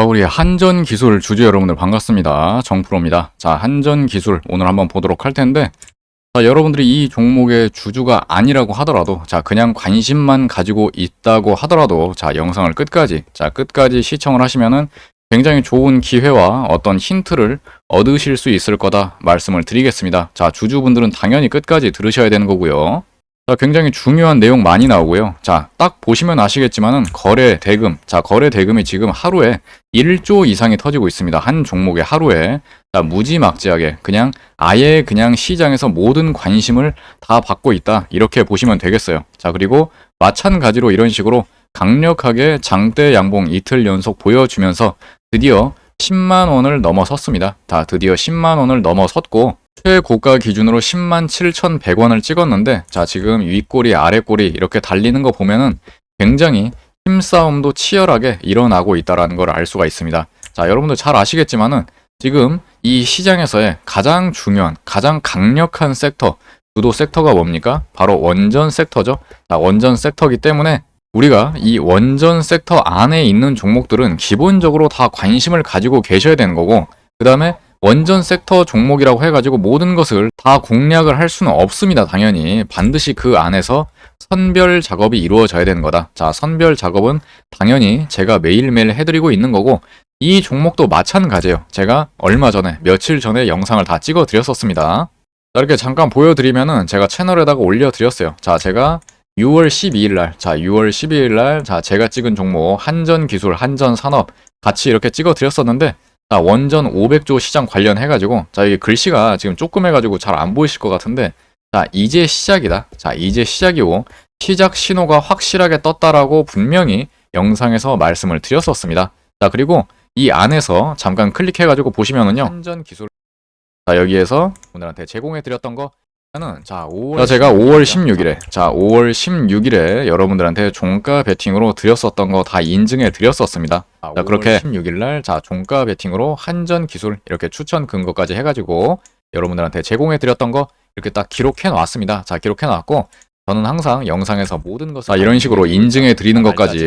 자, 우리 한전 기술 주주 여러분들 반갑습니다. 정프로입니다. 자, 한전 기술 오늘 한번 보도록 할 텐데, 자, 여러분들이 이 종목의 주주가 아니라고 하더라도, 자, 그냥 관심만 가지고 있다고 하더라도, 자, 영상을 끝까지, 자, 끝까지 시청을 하시면은 굉장히 좋은 기회와 어떤 힌트를 얻으실 수 있을 거다 말씀을 드리겠습니다. 자, 주주분들은 당연히 끝까지 들으셔야 되는 거고요. 자, 굉장히 중요한 내용 많이 나오고요. 자, 딱 보시면 아시겠지만은 거래 대금, 자, 거래 대금이 지금 하루에 1조 이상이 터지고 있습니다. 한 종목에 하루에. 자, 무지막지하게 그냥 아예 그냥 시장에서 모든 관심을 다 받고 있다. 이렇게 보시면 되겠어요. 자, 그리고 마찬가지로 이런 식으로 강력하게 장대 양봉 이틀 연속 보여주면서 드디어 10만 원을 넘어섰습니다. 다 드디어 10만 원을 넘어섰고 최고가 기준으로 10만 7,100원을 찍었는데 자 지금 윗꼬리 아랫꼬리 이렇게 달리는 거 보면은 굉장히 힘싸움도 치열하게 일어나고 있다라는 걸 알 수가 있습니다. 자 여러분들 잘 아시겠지만은 지금 이 시장에서의 가장 중요한 가장 강력한 섹터 주도 섹터가 뭡니까? 바로 원전 섹터죠. 자 원전 섹터기 때문에 우리가 이 원전 섹터 안에 있는 종목들은 기본적으로 다 관심을 가지고 계셔야 되는 거고 그 다음에 원전 섹터 종목이라고 해가지고 모든 것을 다 공략을 할 수는 없습니다. 당연히 반드시 그 안에서 선별 작업이 이루어져야 되는 거다. 자, 선별 작업은 당연히 제가 매일매일 해드리고 있는 거고 이 종목도 마찬가지예요. 제가 얼마 전에 며칠 전에 영상을 다 찍어 드렸었습니다. 자, 이렇게 잠깐 보여드리면은 제가 채널에다가 올려드렸어요. 자, 제가 6월 12일 날, 자, 6월 12일 날, 자, 제가 찍은 종목 한전 기술, 한전 산업 같이 이렇게 찍어 드렸었는데 자, 원전 500조 시장 관련해가지고, 자, 이게 글씨가 지금 조금 해가지고 잘 안 보이실 것 같은데, 자, 이제 시작이다. 자, 이제 시작이고, 시작 신호가 확실하게 떴다라고 분명히 영상에서 말씀을 드렸었습니다. 자, 그리고 이 안에서 잠깐 클릭해가지고 보시면은요, 한전 기술, 자, 여기에서 분들한테 제공해드렸던 거, 는 자, 5월 자, 제가 5월 16일에 자, 5월 16일에 여러분들한테 종가 베팅으로 드렸었던 거 다 인증해 드렸었습니다. 자, 그렇게 16일 날 자, 종가 베팅으로 한전 기술 이렇게 추천 근거까지 해 가지고 여러분들한테 제공해 드렸던 거 이렇게 딱 기록해 놨습니다. 자, 기록해 놨고 저는 항상 영상에서 모든 것을 자, 이런 식으로 인증해 드리는 것까지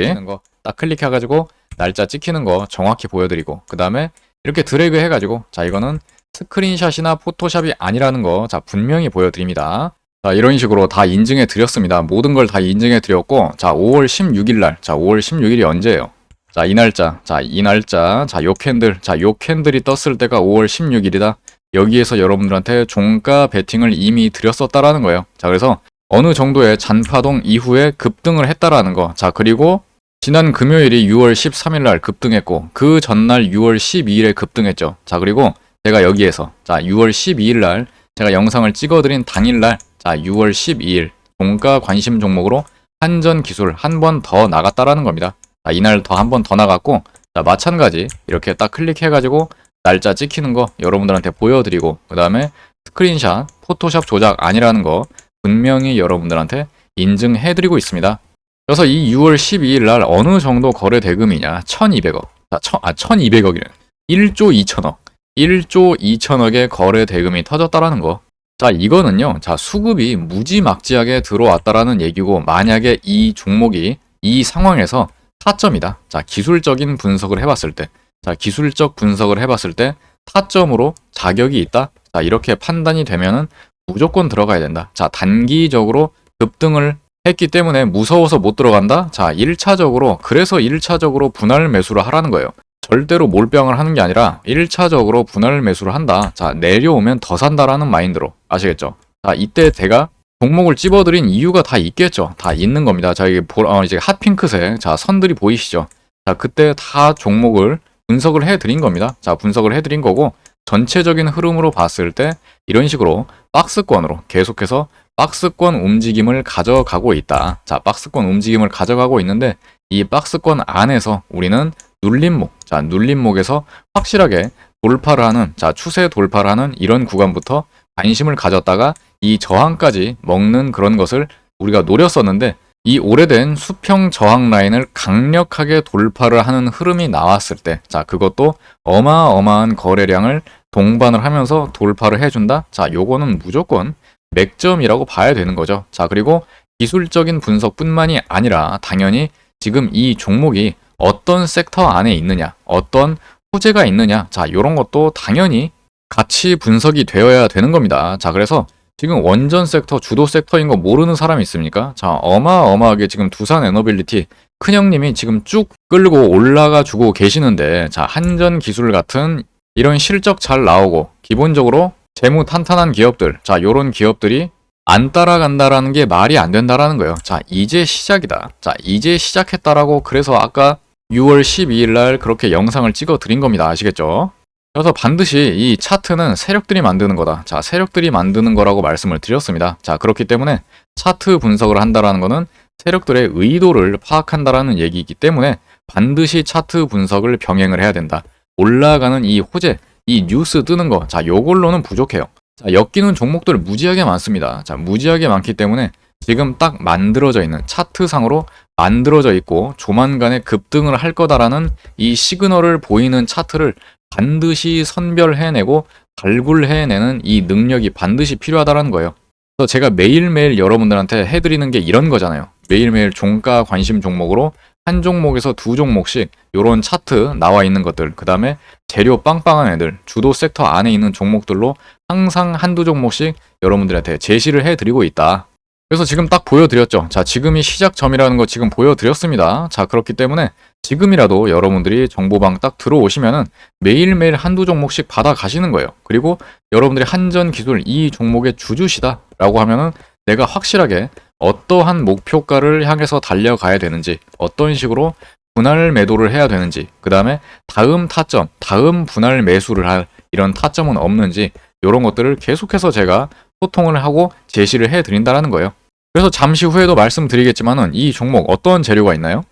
딱 클릭해 가지고 날짜 찍히는 거 정확히 보여 드리고 그 다음에 이렇게 드래그 해 가지고 자, 이거는 스크린샷이나 포토샵이 아니라는 거, 자, 분명히 보여드립니다. 자, 이런 식으로 다 인증해 드렸습니다. 모든 걸 다 인증해 드렸고, 자, 5월 16일 날, 자, 5월 16일이 언제예요? 자, 이 날짜, 자, 이 날짜, 자, 요 캔들, 자, 요 캔들이 떴을 때가 5월 16일이다. 여기에서 여러분들한테 종가 베팅을 이미 드렸었다라는 거예요. 자, 그래서 어느 정도의 잔파동 이후에 급등을 했다라는 거. 자, 그리고 지난 금요일이 6월 13일 날 급등했고, 그 전날 6월 12일에 급등했죠. 자, 그리고 제가 여기에서 자 6월 12일 날 제가 영상을 찍어드린 당일 날자 6월 12일 종가 관심 종목으로 한전 기술 한 번 더 나갔다라는 겁니다. 자, 이날 더 한 번 더 나갔고 자, 마찬가지. 이렇게 딱 클릭해가지고 날짜 찍히는 거 여러분들한테 보여드리고 그 다음에 스크린샷 포토샵 조작 아니라는 거 분명히 여러분들한테 인증해드리고 있습니다. 그래서 이 6월 12일 날 어느 정도 거래 대금이냐? 1200억. 자, 천, 아 1200억이래 1조 2천억 1조 2천억의 거래 대금이 터졌다라는 거. 자, 이거는요. 자, 수급이 무지막지하게 들어왔다라는 얘기고 만약에 이 종목이 이 상황에서 타점이다. 자, 기술적인 분석을 해 봤을 때. 자, 기술적 분석을 해 봤을 때 타점으로 자격이 있다. 자, 이렇게 판단이 되면은 무조건 들어가야 된다. 자, 단기적으로 급등을 했기 때문에 무서워서 못 들어간다? 자, 1차적으로, 그래서 1차적으로 분할 매수를 하라는 거예요. 절대로 몰병을 하는 게 아니라 1차적으로 분할 매수를 한다. 자, 내려오면 더 산다라는 마인드로. 아시겠죠? 자, 이때 제가 종목을 찝어드린 이유가 다 있겠죠. 다 있는 겁니다. 자, 이게 보, 어, 이제 핫핑크색. 자, 선들이 보이시죠? 자, 그때 다 종목을 분석을 해드린 겁니다. 자, 분석을 해드린 거고, 전체적인 흐름으로 봤을 때 이런 식으로 박스권으로 계속해서 박스권 움직임을 가져가고 있다. 자, 박스권 움직임을 가져가고 있는데 이 박스권 안에서 우리는 눌림목, 자, 눌림목에서 확실하게 돌파를 하는, 자, 추세 돌파를 하는 이런 구간부터 관심을 가졌다가 이 저항까지 먹는 그런 것을 우리가 노렸었는데 이 오래된 수평 저항 라인을 강력하게 돌파를 하는 흐름이 나왔을 때, 자, 그것도 어마어마한 거래량을 동반을 하면서 돌파를 해준다? 자, 요거는 무조건 맥점이라고 봐야 되는 거죠. 자, 그리고 기술적인 분석뿐만이 아니라 당연히 지금 이 종목이 어떤 섹터 안에 있느냐, 어떤 호재가 있느냐, 자, 요런 것도 당연히 같이 분석이 되어야 되는 겁니다. 자, 그래서 지금 원전 섹터, 주도 섹터인 거 모르는 사람이 있습니까? 자, 어마어마하게 지금 두산 에너빌리티 큰형님이 지금 쭉 끌고 올라가 주고 계시는데, 자, 한전 기술 같은 이런 실적 잘 나오고, 기본적으로 재무 탄탄한 기업들, 자, 요런 기업들이 안 따라간다라는 게 말이 안 된다라는 거예요. 자, 이제 시작이다. 자, 이제 시작했다라고 그래서 아까 6월 12일 날 그렇게 영상을 찍어 드린 겁니다. 아시겠죠? 그래서 반드시 이 차트는 세력들이 만드는 거다. 자, 세력들이 만드는 거라고 말씀을 드렸습니다. 자, 그렇기 때문에 차트 분석을 한다라는 거는 세력들의 의도를 파악한다라는 얘기이기 때문에 반드시 차트 분석을 병행을 해야 된다. 올라가는 이 호재, 이 뉴스 뜨는 거, 자, 요걸로는 부족해요. 자, 엮이는 종목들 무지하게 많습니다. 자, 무지하게 많기 때문에 지금 딱 만들어져 있는 차트상으로 만들어져 있고 조만간에 급등을 할 거다라는 이 시그널을 보이는 차트를 반드시 선별해내고 발굴해내는 이 능력이 반드시 필요하다라는 거예요. 그래서 제가 매일매일 여러분들한테 해드리는 게 이런 거잖아요. 매일매일 종가 관심 종목으로 한 종목에서 두 종목씩 요런 차트 나와 있는 것들, 그 다음에 재료 빵빵한 애들, 주도 섹터 안에 있는 종목들로 항상 한두 종목씩 여러분들한테 제시를 해드리고 있다. 그래서 지금 딱 보여드렸죠. 자, 지금이 시작점이라는 거 지금 보여드렸습니다. 자, 그렇기 때문에 지금이라도 여러분들이 정보방 딱 들어오시면은 매일매일 한두 종목씩 받아 가시는 거예요. 그리고 여러분들이 한전 기술 이 종목의 주주시다 라고 하면은 내가 확실하게 어떠한 목표가를 향해서 달려가야 되는지, 어떤 식으로 분할 매도를 해야 되는지, 그 다음에 다음 타점, 다음 분할 매수를 할 이런 타점은 없는지, 이런 것들을 계속해서 제가 소통을 하고 제시를 해 드린다라는 거예요. 그래서 잠시 후에도 말씀드리겠지만은 이 종목 어떤 재료가 있나요?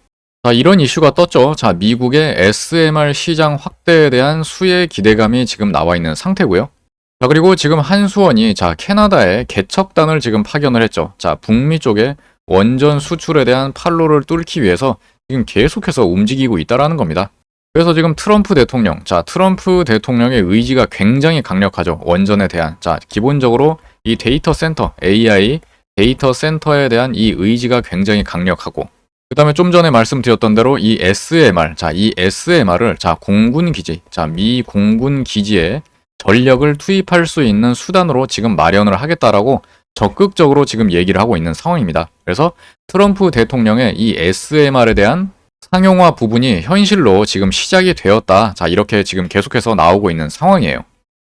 자, 이런 이슈가 떴죠. 자, 미국의 SMR 시장 확대에 대한 수의 기대감이 지금 나와 있는 상태고요. 자, 그리고 지금 한수원이 자, 캐나다에 개척단을 지금 파견을 했죠. 자, 북미 쪽에 원전 수출에 대한 판로를 뚫기 위해서 지금 계속해서 움직이고 있다라는 겁니다. 그래서 지금 트럼프 대통령, 자, 트럼프 대통령의 의지가 굉장히 강력하죠. 원전에 대한. 자, 기본적으로 이 데이터 센터, AI, 데이터 센터에 대한 이 의지가 굉장히 강력하고, 그 다음에 좀 전에 말씀드렸던 대로 이 SMR, 자, 이 SMR을, 자, 공군 기지, 자, 미 공군 기지에 전력을 투입할 수 있는 수단으로 지금 마련을 하겠다라고 적극적으로 지금 얘기를 하고 있는 상황입니다. 그래서 트럼프 대통령의 이 SMR에 대한 상용화 부분이 현실로 지금 시작이 되었다. 자, 이렇게 지금 계속해서 나오고 있는 상황이에요.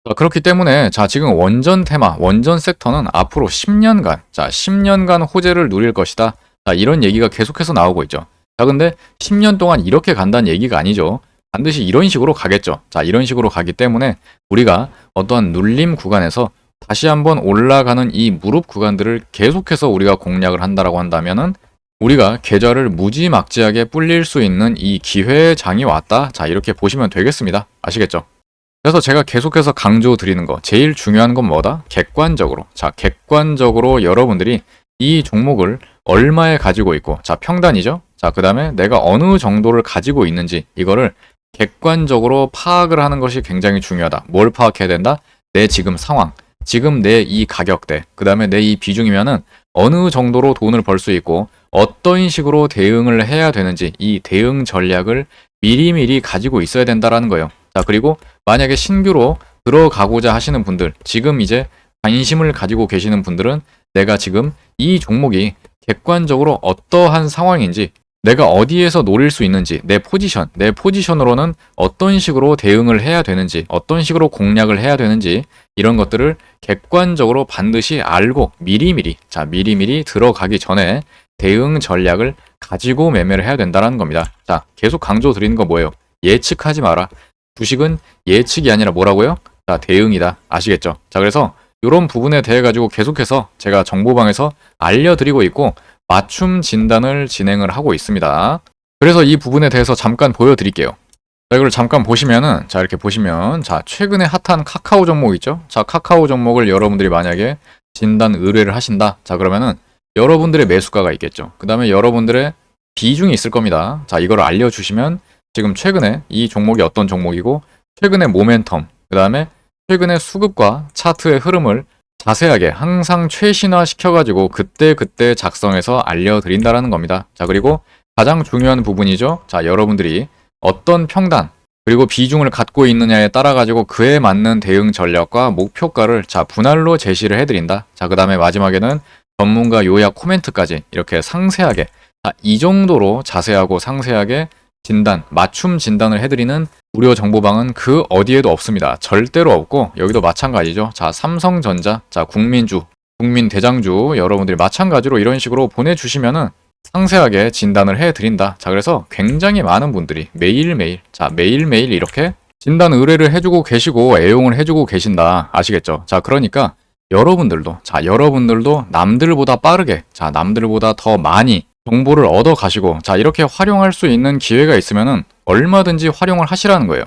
자, 그렇기 때문에 자, 지금 원전 테마, 원전 섹터는 앞으로 10년간, 자, 10년간 호재를 누릴 것이다. 자, 이런 얘기가 계속해서 나오고 있죠. 자, 근데 10년 동안 이렇게 간다는 얘기가 아니죠. 반드시 이런 식으로 가겠죠. 자, 이런 식으로 가기 때문에 우리가 어떠한 눌림 구간에서 다시 한번 올라가는 이 무릎 구간들을 계속해서 우리가 공략을 한다라고 한다면은 우리가 계좌를 무지막지하게 불릴 수 있는 이 기회의 장이 왔다. 자, 이렇게 보시면 되겠습니다. 아시겠죠? 그래서 제가 계속해서 강조 드리는 거, 제일 중요한 건 뭐다? 객관적으로. 자, 객관적으로 여러분들이 이 종목을 얼마에 가지고 있고, 자, 평단이죠? 자, 그 다음에 내가 어느 정도를 가지고 있는지, 이거를 객관적으로 파악을 하는 것이 굉장히 중요하다. 뭘 파악해야 된다? 내 지금 상황, 지금 내 이 가격대, 그 다음에 내 이 비중이면은 어느 정도로 돈을 벌 수 있고, 어떤 식으로 대응을 해야 되는지, 이 대응 전략을 미리미리 가지고 있어야 된다라는 거예요. 자, 그리고 만약에 신규로 들어가고자 하시는 분들, 지금 이제 관심을 가지고 계시는 분들은 내가 지금 이 종목이 객관적으로 어떠한 상황인지 내가 어디에서 노릴 수 있는지 내 포지션, 내 포지션으로는 어떤 식으로 대응을 해야 되는지, 어떤 식으로 공략을 해야 되는지 이런 것들을 객관적으로 반드시 알고 미리미리, 자, 미리미리 들어가기 전에 대응 전략을 가지고 매매를 해야 된다는 겁니다. 자, 계속 강조 드리는 거 뭐예요? 예측하지 마라. 주식은 예측이 아니라 뭐라고요? 자, 대응이다. 아시겠죠? 자, 그래서 이런 부분에 대해 가지고 계속해서 제가 정보방에서 알려드리고 있고 맞춤 진단을 진행을 하고 있습니다. 그래서 이 부분에 대해서 잠깐 보여드릴게요. 자, 이걸 잠깐 보시면은, 자, 이렇게 보시면, 자, 최근에 핫한 카카오 종목 있죠? 자, 카카오 종목을 여러분들이 만약에 진단 의뢰를 하신다. 자, 그러면은 여러분들의 매수가가 있겠죠. 그 다음에 여러분들의 비중이 있을 겁니다. 자, 이걸 알려주시면 지금 최근에 이 종목이 어떤 종목이고, 최근의 모멘텀, 그 다음에 최근의 수급과 차트의 흐름을 자세하게 항상 최신화 시켜가지고 그때 그때 작성해서 알려드린다라는 겁니다. 자, 그리고 가장 중요한 부분이죠. 자, 여러분들이 어떤 평단 그리고 비중을 갖고 있느냐에 따라 가지고 그에 맞는 대응 전략과 목표가를 자, 분할로 제시를 해 드린다. 자, 그 다음에 마지막에는 전문가 요약 코멘트까지 이렇게 상세하게 자, 이 정도로 자세하고 상세하게 진단, 맞춤 진단을 해드리는 무료 정보방은 그 어디에도 없습니다. 절대로 없고 여기도 마찬가지죠. 자, 삼성전자, 자, 국민주, 국민 대장주 여러분들이 마찬가지로 이런 식으로 보내주시면은 상세하게 진단을 해드린다. 자, 그래서 굉장히 많은 분들이 매일매일, 자, 매일매일 이렇게 진단 의뢰를 해주고 계시고 애용을 해주고 계신다. 아시겠죠? 자, 그러니까 여러분들도, 자, 여러분들도 남들보다 빠르게, 자, 남들보다 더 많이 정보를 얻어 가시고, 자, 이렇게 활용할 수 있는 기회가 있으면은 얼마든지 활용을 하시라는 거예요.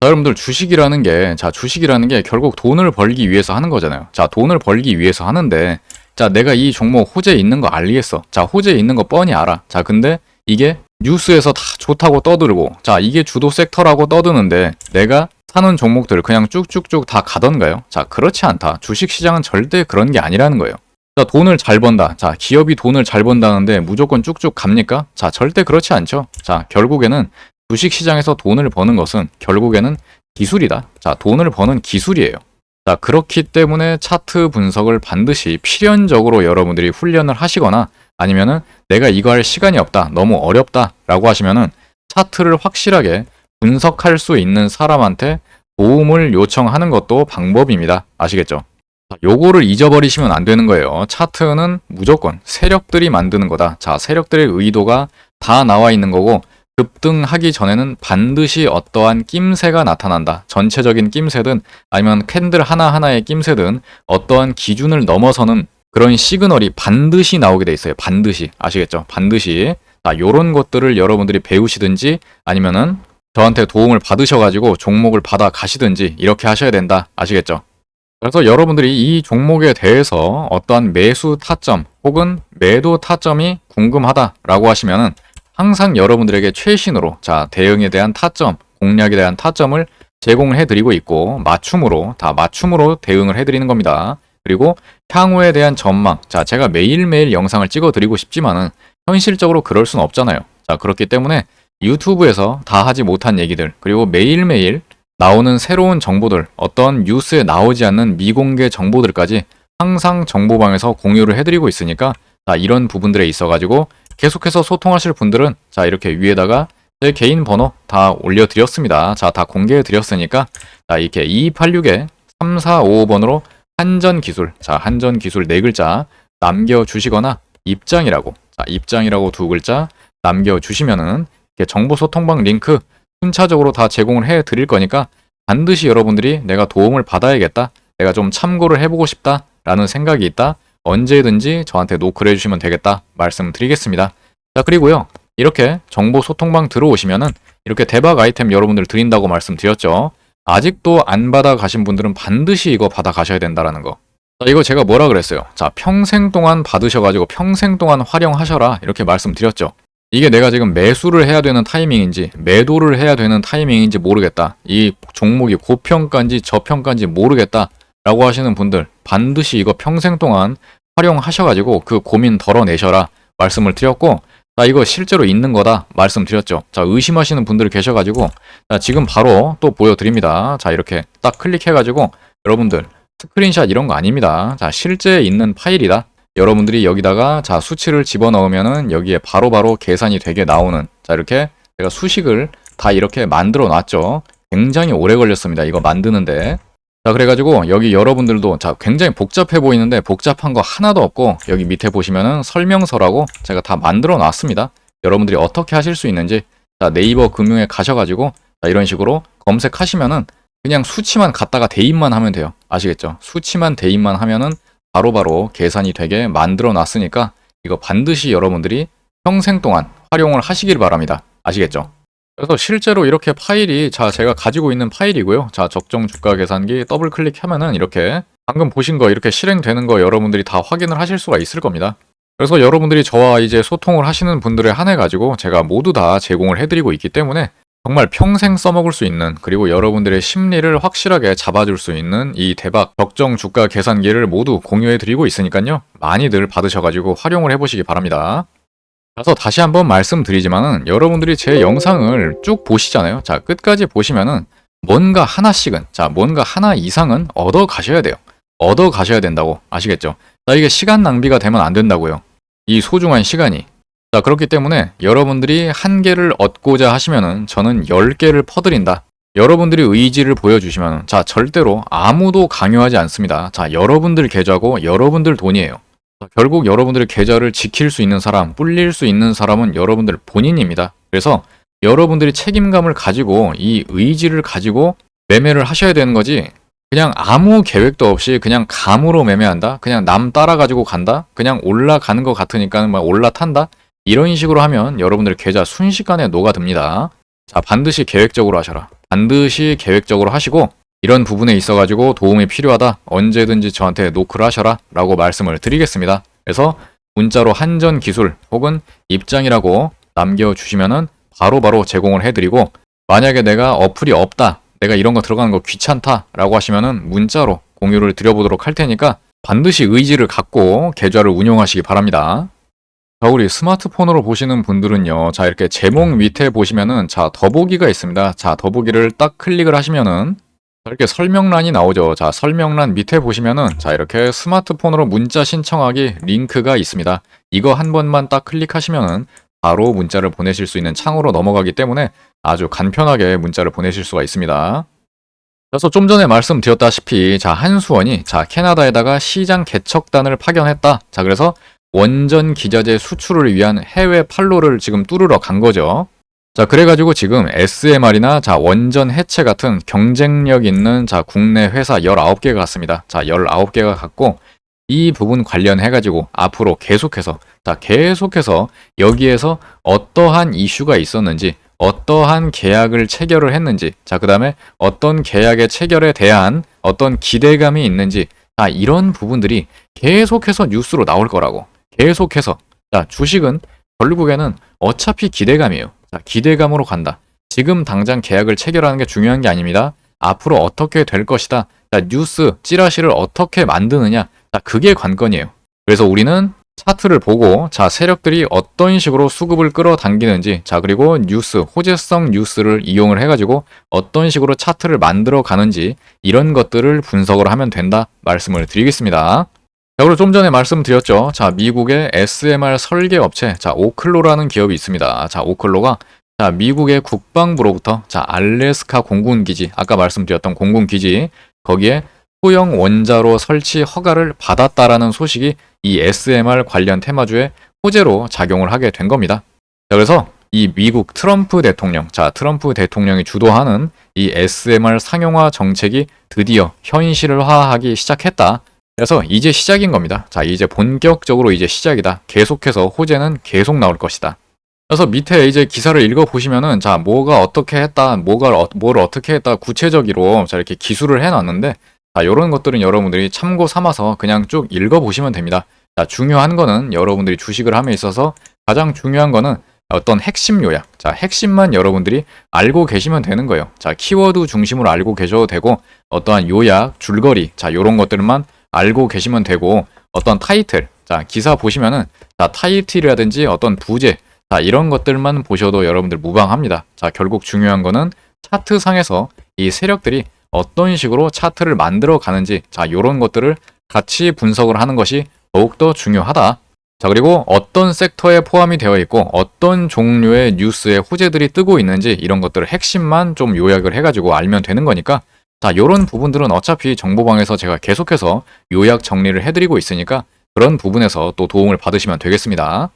자, 여러분들 주식이라는 게, 자, 주식이라는 게 결국 돈을 벌기 위해서 하는 거잖아요. 자, 돈을 벌기 위해서 하는데, 자, 내가 이 종목 호재에 있는 거 알겠어. 자, 호재에 있는 거 뻔히 알아. 자, 근데 이게 뉴스에서 다 좋다고 떠들고, 자, 이게 주도 섹터라고 떠드는데, 내가 사는 종목들 그냥 쭉쭉쭉 다 가던가요? 자, 그렇지 않다. 주식 시장은 절대 그런 게 아니라는 거예요. 자, 돈을 잘 번다. 자, 기업이 돈을 잘 번다는데 무조건 쭉쭉 갑니까? 자, 절대 그렇지 않죠. 자, 결국에는 주식 시장에서 돈을 버는 것은 결국에는 기술이다. 자, 돈을 버는 기술이에요. 자, 그렇기 때문에 차트 분석을 반드시 필연적으로 여러분들이 훈련을 하시거나 아니면은 내가 이거 할 시간이 없다. 너무 어렵다. 라고 하시면은 차트를 확실하게 분석할 수 있는 사람한테 도움을 요청하는 것도 방법입니다. 아시겠죠? 자, 요거를 잊어버리시면 안 되는 거예요. 차트는 무조건 세력들이 만드는 거다. 자, 세력들의 의도가 다 나와 있는 거고 급등하기 전에는 반드시 어떠한 낌새가 나타난다. 전체적인 낌새든 아니면 캔들 하나하나의 낌새든 어떠한 기준을 넘어서는 그런 시그널이 반드시 나오게 돼 있어요. 반드시. 아시겠죠? 반드시. 자, 요런 것들을 여러분들이 배우시든지 아니면은 저한테 도움을 받으셔가지고 종목을 받아 가시든지 이렇게 하셔야 된다. 아시겠죠? 그래서 여러분들이 이 종목에 대해서 어떠한 매수 타점 혹은 매도 타점이 궁금하다라고 하시면은 항상 여러분들에게 최신으로 자 대응에 대한 타점, 공략에 대한 타점을 제공을 해드리고 있고 맞춤으로 다 맞춤으로 대응을 해드리는 겁니다. 그리고 향후에 대한 전망, 자 제가 매일매일 영상을 찍어드리고 싶지만은 현실적으로 그럴 수는 없잖아요. 자 그렇기 때문에 유튜브에서 다 하지 못한 얘기들 그리고 매일매일 나오는 새로운 정보들, 어떤 뉴스에 나오지 않는 미공개 정보들까지 항상 정보방에서 공유를 해드리고 있으니까 자, 이런 부분들에 있어가지고 계속해서 소통하실 분들은 자 이렇게 위에다가 제 개인 번호 다 올려드렸습니다. 자 다 공개해드렸으니까 자 이렇게 2286에 3455번으로 한전 기술 자 한전 기술 네 글자 남겨주시거나 입장이라고 자 입장이라고 두 글자 남겨주시면은 이렇게 정보 소통방 링크 순차적으로 다 제공을 해 드릴 거니까 반드시 여러분들이 내가 도움을 받아야겠다. 내가 좀 참고를 해보고 싶다. 라는 생각이 있다. 언제든지 저한테 노크를 해주시면 되겠다. 말씀드리겠습니다. 자, 그리고요. 이렇게 정보 소통방 들어오시면은 이렇게 대박 아이템 여러분들 드린다고 말씀드렸죠. 아직도 안 받아 가신 분들은 반드시 이거 받아 가셔야 된다라는 거. 자, 이거 제가 뭐라 그랬어요? 자, 평생 동안 받으셔가지고 평생 동안 활용하셔라. 이렇게 말씀드렸죠. 이게 내가 지금 매수를 해야 되는 타이밍인지 매도를 해야 되는 타이밍인지 모르겠다. 이 종목이 고평가인지 저평가인지 모르겠다. 라고 하시는 분들 반드시 이거 평생 동안 활용하셔가지고 그 고민 덜어내셔라 말씀을 드렸고 자 이거 실제로 있는 거다 말씀드렸죠. 자 의심하시는 분들 계셔가지고 자 지금 바로 또 보여드립니다. 자 이렇게 딱 클릭해가지고 여러분들 스크린샷 이런 거 아닙니다. 자 실제 있는 파일이다. 여러분들이 여기다가 자 수치를 집어넣으면은 여기에 바로 바로 계산이 되게 나오는 자 이렇게 제가 수식을 다 이렇게 만들어 놨죠. 굉장히 오래 걸렸습니다. 이거 만드는데 자 그래가지고 여기 여러분들도 자 굉장히 복잡해 보이는데 복잡한 거 하나도 없고 여기 밑에 보시면은 설명서라고 제가 다 만들어 놨습니다. 여러분들이 어떻게 하실 수 있는지 자 네이버 금융에 가셔가지고 자 이런 식으로 검색하시면은 그냥 수치만 갖다가 대입만 하면 돼요. 아시겠죠? 수치만 대입만 하면은 바로바로 계산이 되게 만들어 놨으니까 이거 반드시 여러분들이 평생 동안 활용을 하시길 바랍니다. 아시겠죠? 그래서 실제로 이렇게 파일이 자 제가 가지고 있는 파일이고요. 자 적정 주가 계산기 더블 클릭하면은 이렇게 방금 보신 거 이렇게 실행되는 거 여러분들이 다 확인을 하실 수가 있을 겁니다. 그래서 여러분들이 저와 이제 소통을 하시는 분들에 한해 가지고 제가 모두 다 제공을 해드리고 있기 때문에 정말 평생 써먹을 수 있는 그리고 여러분들의 심리를 확실하게 잡아줄 수 있는 이 대박 적정 주가 계산기를 모두 공유해 드리고 있으니까요. 많이들 받으셔가지고 활용을 해보시기 바랍니다. 그래서 다시 한번 말씀드리지만은 여러분들이 제 영상을 쭉 보시잖아요. 자, 끝까지 보시면은 뭔가 하나씩은, 자, 뭔가 하나 이상은 얻어 가셔야 돼요. 얻어 가셔야 된다고 아시겠죠? 자, 이게 시간 낭비가 되면 안 된다고요. 이 소중한 시간이. 자, 그렇기 때문에 여러분들이 한 개를 얻고자 하시면은 저는 열 개를 퍼드린다. 여러분들이 의지를 보여주시면 자 절대로 아무도 강요하지 않습니다. 자 여러분들 계좌고 여러분들 돈이에요. 자, 결국 여러분들의 계좌를 지킬 수 있는 사람, 불릴 수 있는 사람은 여러분들 본인입니다. 그래서 여러분들이 책임감을 가지고 이 의지를 가지고 매매를 하셔야 되는 거지. 그냥 아무 계획도 없이 그냥 감으로 매매한다. 그냥 남 따라가지고 간다. 그냥 올라가는 것 같으니까 막 올라탄다. 이런 식으로 하면 여러분들 계좌 순식간에 녹아듭니다. 자 반드시 계획적으로 하셔라. 반드시 계획적으로 하시고 이런 부분에 있어가지고 도움이 필요하다 언제든지 저한테 노크를 하셔라 라고 말씀을 드리겠습니다. 그래서 문자로 한전 기술 혹은 입장이라고 남겨주시면은 바로바로 제공을 해드리고 만약에 내가 어플이 없다 내가 이런 거 들어가는 거 귀찮다 라고 하시면은 문자로 공유를 드려보도록 할 테니까 반드시 의지를 갖고 계좌를 운용하시기 바랍니다. 자, 우리 스마트폰으로 보시는 분들은요. 자, 이렇게 제목 밑에 보시면은 자, 더보기가 있습니다. 자, 더보기를 딱 클릭을 하시면은 자, 이렇게 설명란이 나오죠. 자, 설명란 밑에 보시면은 자, 이렇게 스마트폰으로 문자 신청하기 링크가 있습니다. 이거 한 번만 딱 클릭하시면은 바로 문자를 보내실 수 있는 창으로 넘어가기 때문에 아주 간편하게 문자를 보내실 수가 있습니다. 그래서 좀 전에 말씀드렸다시피 자, 한수원이 자, 캐나다에다가 시장 개척단을 파견했다. 자, 그래서 원전 기자재 수출을 위한 해외 판로를 지금 뚫으러 간 거죠. 자, 그래가지고 지금 SMR이나 자, 원전 해체 같은 경쟁력 있는 자, 국내 회사 19개가 갔습니다. 자, 19개가 갔고, 이 부분 관련해가지고 앞으로 계속해서, 자, 계속해서 여기에서 어떠한 이슈가 있었는지, 어떠한 계약을 체결을 했는지, 자, 그 다음에 어떤 계약의 체결에 대한 어떤 기대감이 있는지, 자, 이런 부분들이 계속해서 뉴스로 나올 거라고. 계속해서 자 주식은 결국에는 어차피 기대감이에요. 자 기대감으로 간다. 지금 당장 계약을 체결하는 게 중요한 게 아닙니다. 앞으로 어떻게 될 것이다. 자 뉴스 찌라시를 어떻게 만드느냐. 자 그게 관건이에요. 그래서 우리는 차트를 보고 자 세력들이 어떤 식으로 수급을 끌어당기는지 자 그리고 뉴스 호재성 뉴스를 이용을 해가지고 어떤 식으로 차트를 만들어 가는지 이런 것들을 분석을 하면 된다 말씀을 드리겠습니다. 자, 그리고 좀 전에 말씀드렸죠. 자, 미국의 SMR 설계 업체, 자, 오클로라는 기업이 있습니다. 자, 오클로가 자, 미국의 국방부로부터 자, 알래스카 공군 기지, 아까 말씀드렸던 공군 기지, 거기에 소형 원자로 설치 허가를 받았다라는 소식이 이 SMR 관련 테마주에 호재로 작용을 하게 된 겁니다. 자, 그래서 이 미국 트럼프 대통령, 자, 트럼프 대통령이 주도하는 이 SMR 상용화 정책이 드디어 현실화하기 시작했다. 그래서 이제 시작인 겁니다. 자, 이제 본격적으로 이제 시작이다. 계속해서 호재는 계속 나올 것이다. 그래서 밑에 이제 기사를 읽어 보시면은 자, 뭐가 어떻게 했다, 뭐가 어, 뭘 어떻게 했다 구체적으로 자 이렇게 기술을 해 놨는데 자, 요런 것들은 여러분들이 참고 삼아서 그냥 쭉 읽어 보시면 됩니다. 자, 중요한 거는 여러분들이 주식을 함에 있어서 가장 중요한 거는 어떤 핵심 요약. 자, 핵심만 여러분들이 알고 계시면 되는 거예요. 자, 키워드 중심으로 알고 계셔도 되고 어떠한 요약, 줄거리. 자, 요런 것들만 알고 계시면 되고 어떤 타이틀 자 기사 보시면은 자 타이틀이라든지 어떤 부제 자 이런 것들만 보셔도 여러분들 무방합니다. 자 결국 중요한 거는 차트 상에서 이 세력들이 어떤 식으로 차트를 만들어 가는지 자 요런 것들을 같이 분석을 하는 것이 더욱더 중요하다. 자 그리고 어떤 섹터에 포함이 되어 있고 어떤 종류의 뉴스에 호재들이 뜨고 있는지 이런 것들을 핵심만 좀 요약을 해가지고 알면 되는 거니까 자, 요런 부분들은 어차피 정보방에서 제가 계속해서 요약 정리를 해드리고 있으니까 그런 부분에서 또 도움을 받으시면 되겠습니다.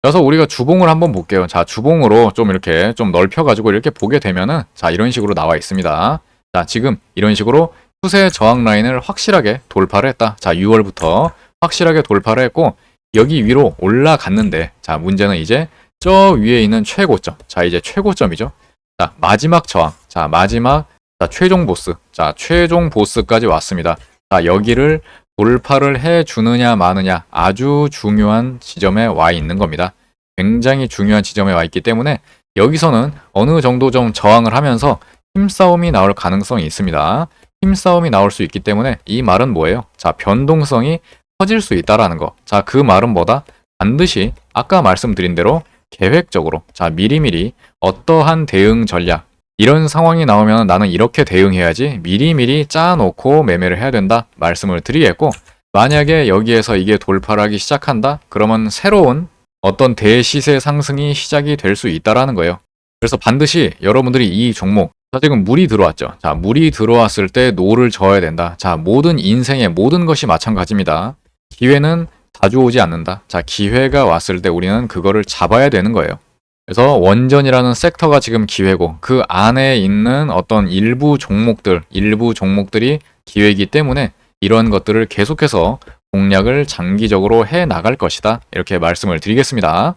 그래서 우리가 주봉을 한번 볼게요. 자, 주봉으로 좀 이렇게 좀 넓혀가지고 이렇게 보게 되면은 자, 이런 식으로 나와 있습니다. 자, 지금 이런 식으로 추세 저항 라인을 확실하게 돌파를 했다. 자, 6월부터 확실하게 돌파를 했고 여기 위로 올라갔는데 자, 문제는 이제 저 위에 있는 최고점. 자, 이제 최고점이죠. 자, 마지막 저항. 자, 마지막 자, 최종 보스. 자, 최종 보스까지 왔습니다. 자, 여기를 돌파를 해 주느냐 마느냐 아주 중요한 지점에 와 있는 겁니다. 굉장히 중요한 지점에 와 있기 때문에 여기서는 어느 정도 좀 저항을 하면서 힘싸움이 나올 가능성이 있습니다. 힘싸움이 나올 수 있기 때문에 이 말은 뭐예요? 자, 변동성이 커질 수 있다라는 거. 자, 그 말은 뭐다? 반드시 아까 말씀드린 대로 계획적으로 자 미리미리 어떠한 대응 전략 이런 상황이 나오면 나는 이렇게 대응해야지 미리미리 짜놓고 매매를 해야 된다 말씀을 드리겠고 만약에 여기에서 이게 돌파를 하기 시작한다 그러면 새로운 어떤 대시세 상승이 시작이 될 수 있다라는 거예요. 그래서 반드시 여러분들이 이 종목 자 지금 물이 들어왔죠. 자 물이 들어왔을 때 노를 저어야 된다. 자 모든 인생의 모든 것이 마찬가지입니다. 기회는 자주 오지 않는다. 자 기회가 왔을 때 우리는 그거를 잡아야 되는 거예요. 그래서 원전이라는 섹터가 지금 기회고 그 안에 있는 어떤 일부 종목들, 일부 종목들이 기회이기 때문에 이런 것들을 계속해서 공략을 장기적으로 해 나갈 것이다. 이렇게 말씀을 드리겠습니다.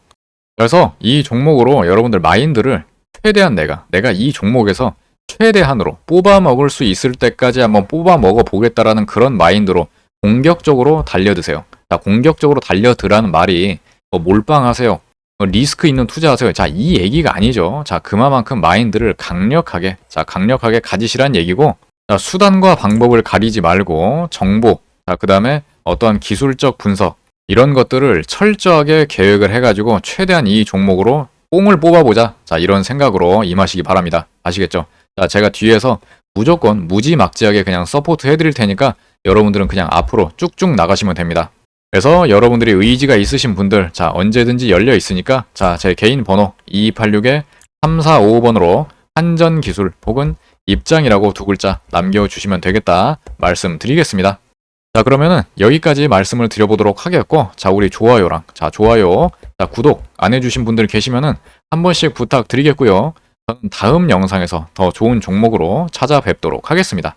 그래서 이 종목으로 여러분들 마인드를 최대한 내가, 내가 이 종목에서 최대한으로 뽑아 먹을 수 있을 때까지 한번 뽑아 먹어 보겠다라는 그런 마인드로 공격적으로 달려드세요. 자, 공격적으로 달려드라는 말이 뭐 몰빵하세요. 뭐 리스크 있는 투자하세요. 자, 이 얘기가 아니죠. 자, 그만큼 마인드를 강력하게, 자, 강력하게 가지시란 얘기고, 자, 수단과 방법을 가리지 말고 정보, 자, 그 다음에 어떠한 기술적 분석, 이런 것들을 철저하게 계획을 해가지고 최대한 이 종목으로 뽕을 뽑아보자. 자, 이런 생각으로 임하시기 바랍니다. 아시겠죠? 자, 제가 뒤에서 무조건 무지막지하게 그냥 서포트 해드릴 테니까 여러분들은 그냥 앞으로 쭉쭉 나가시면 됩니다. 그래서 여러분들이 의지가 있으신 분들, 자, 언제든지 열려 있으니까, 자, 제 개인 번호 2286에 3455번으로 한전 기술 혹은 입장이라고 두 글자 남겨주시면 되겠다 말씀드리겠습니다. 자, 그러면은 여기까지 말씀을 드려보도록 하겠고, 자, 우리 좋아요랑, 자, 좋아요, 자, 구독 안 해주신 분들 계시면은 한 번씩 부탁드리겠고요. 저는 다음 영상에서 더 좋은 종목으로 찾아뵙도록 하겠습니다.